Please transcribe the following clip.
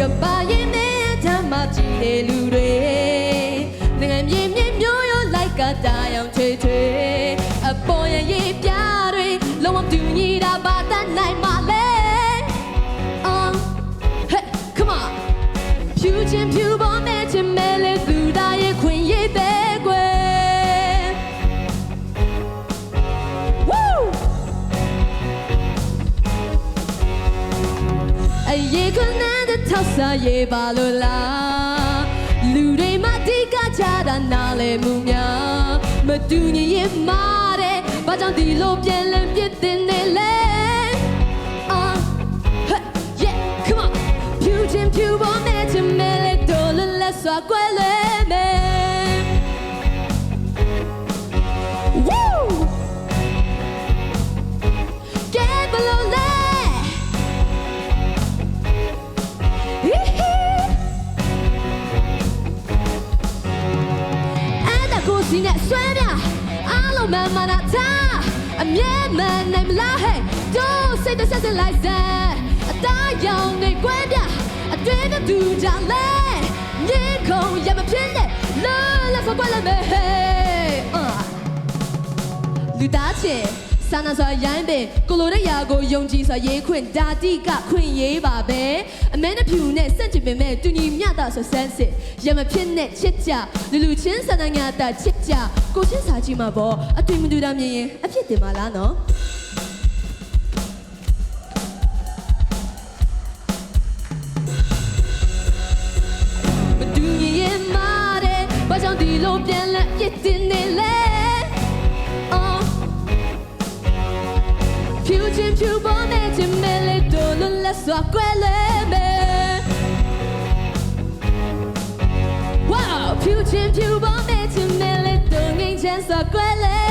တဲ့လူတွေနိုင်ငံမြေမြင့်မျိုးရိုးလိုက်ကတာယောင်ချွေချွေအပေါ်ရရေးပြတွေလုံးဝတူညီတာပါတတ်နိုင်ပါလေ Um, hey, come on. ဖြူချင်းဖြူပေါ်မဲ့ချင်မဲလေသူသားရဲ့ခွင်ရည်တဲ့ကွယ် Woo! အရေးခွန်းတဲ့ ထောက်စားရေးပါလို့လားလူတွေမတိကကြတာနားလဲမှုများမတူညီရင်မာတဲ့ဘာကြောင့်ဒီလိုပြန်လည်ပြစ်တင်နေလဲ Ah, hey, yeah, come on. ဖြူချင်းဖြူပေါ်မဲ့ချင်မဲလေတိုးလလက်စွာကွယ်လွ အဲ့ဒါကိုစီနဲ့ဆွဲပြအားလုံးမန်မနာထားအမြဲမှန်နိုင်မလားဟဲ့တို့စိတ်တဆက်ဆက်လိုက်စမ်းအသားရောင်နေကွဲပြအတွင်းတူကြလဲညင်ခုံရမဖြစ်နဲ့လောလက်ဖကွက်လည်းမဲဟဲ့အာလူသားချင်းစာနာစွာရိုင်းပင်ကိုလိုတဲ့ຢာကိုယုံကြည်စွာရေးခွင့်ဓာတိကခွင့်ရေးပါပဲအ မဲနဲ့ဖြူနဲ့စန့်ကျင်ပင်မဲ့တူညီမျှတာဆိုဆန်းစစ်ရမဖြစ်နဲ့ချစ်ကြလူလူချင်းစာနာညာတာချစ်ကြကိုချင်းစာကြည့်မှာပေါ့အတွေ့မတူတာမြင်ရင်အဖြစ်တင်ပါလားနော်မတူညီရင်မာတဲ့ဘာကြောင့်ဒီလိုပြန်လဲပြစ်တင်နေလဲ Oh ဖြူချင်းဖြူပေါ်နေချင်မဲလေတို့လွတ်လပ်စွာကွယ်လဲ ချင်းဖြူပေါ်နေချင်မဲလေတို့ငိမ့်ချမ်းစွာကွယ်လဲ